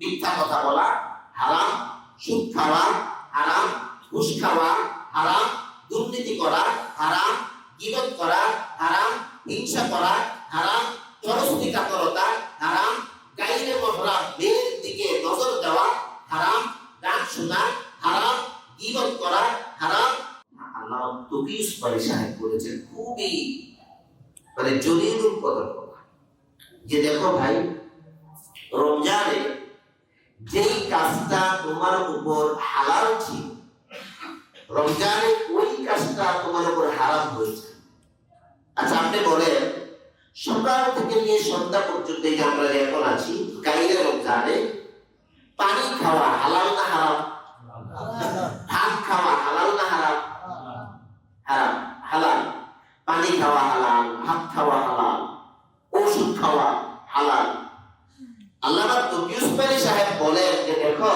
মিথ্যা কথা বলা, হারাম, সুদ খাওয়া, হারাম, ঘুষ খাওয়া, হারাম, দুর্নীতি করা, হারাম, গিবত করা, হারাম, হিংসা করা, হারাম হারাম মহরা মেয়ের দিকে নজর দেওয়া, হারাম, গান শোনা, হারাম, গিবত করা, হারাম। আল্লাহ বাড়ি সাহেব বলেছেন, খুবই মানে জলিলুল যে দেখো ভাই, রমজানে যেই কাজটা তোমার উপর হালাল ছিল, রমজানে ওই কাজটা তোমার উপর হারাম হয়েছে। আচ্ছা আপনি বলেন, সকাল থেকে নিয়ে সন্ধ্যা পর্যন্ত এই আমরা এখন আছি, গাইলে রমজানে পানি খাওয়া হালাল না হারাম? ভাত খাওয়া হালাল না হারাম? হারাম, হালাল। পানি খাওয়া হালাল, ভাত খাওয়া হালাল, ওষুধ খাওয়া হালাল। আল্লামা তকিউসবারি সাহেব বলেন যে দেখো,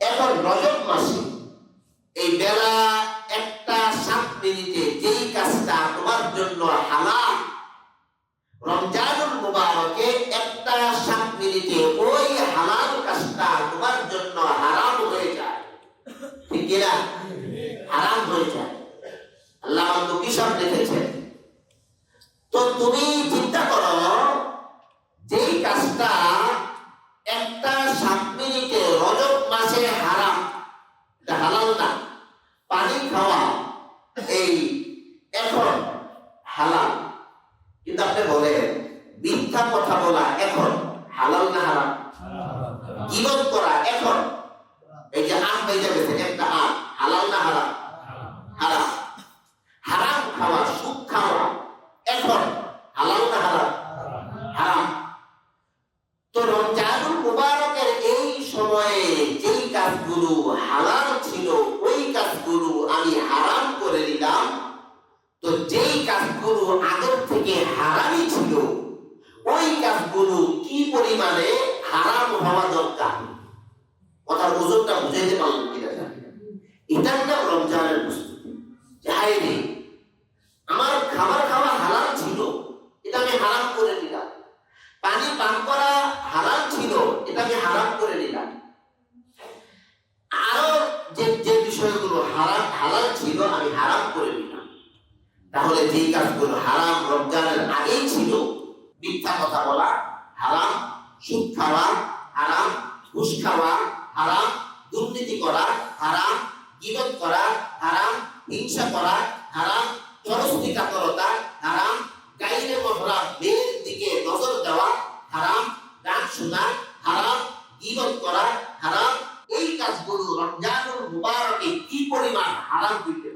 এখন রজব মাসে এই বেলা একটা সাত মিনিটে যেই কাজটা তোমার জন্য হালাল, রমজানুল মুবারকে একটা সাত মিনিটে ওই হালাল কাজটা তোমার জন্য হারাম হয়ে যায়। ঠিক কিনা হারাম হয়ে যায়। আল্লাহ নবী সব লিখেছেন তো তুমি চিন্তা করো যেই কাজটা একটা সাত মিনিটে রজব মাসে হারাম এটা হালাল না পানি খাওয়া এই এখন হালাল। কিন্তু আপনি বলেন, মিথ্যা কথা বলা এখন হালাল না হারাম? জীবন করা এখন? এই যে আম বেজে গেছে একটা আম। হালাল না হারাম? হারাম। হারাম খাওয়া সুদ খাওয়া এখন হালাল না হারাম? হারাম। তো রমজানুল মুবারকের এই সময়ে যেই কাজগুলো হালাল ছিল, ওই কাজগুলো আমি হারাম করে দিলাম তো যেই কাজগুলো আগের থেকে হারামই ছিল। ওই কাজগুলো কি পরিমাণে হারাম হওয়া দরকার? কথার ওজনটা বুঝাইতে পারলাম কিনা জানি। এটার নাম রমজানের প্রস্তুতি যে হায় রে, আমার খাবার খাওয়া হালাল ছিল এটা আমি হারাম করে দিলাম পানি পান করা হারাম ছিল এটা আমি হারাম করে নিলাম। আরও যে যে বিষয়গুলো হারাম হালাল ছিল আমি হারাম করে নিলাম। তাহলে যেই কাজগুলো হারাম, রমজানের আগেই ছিল, মিথ্যা কথা বলা হারাম, সুদ খাওয়া হারাম, ঘুষ খাওয়া হারাম, দুর্নীতি করা হারাম, গিবত করা হারাম, হিংসা করা হারাম চরস্তি কাতরতা হারাম, গাইরে মহরা মেয়ের দিকে নজর দেওয়া হারাম, গান শোনা হারাম, গিবত করা হারাম, এই কাজগুলো রমজানুল মুবারকে কি পরিমাণ হারাম হইতে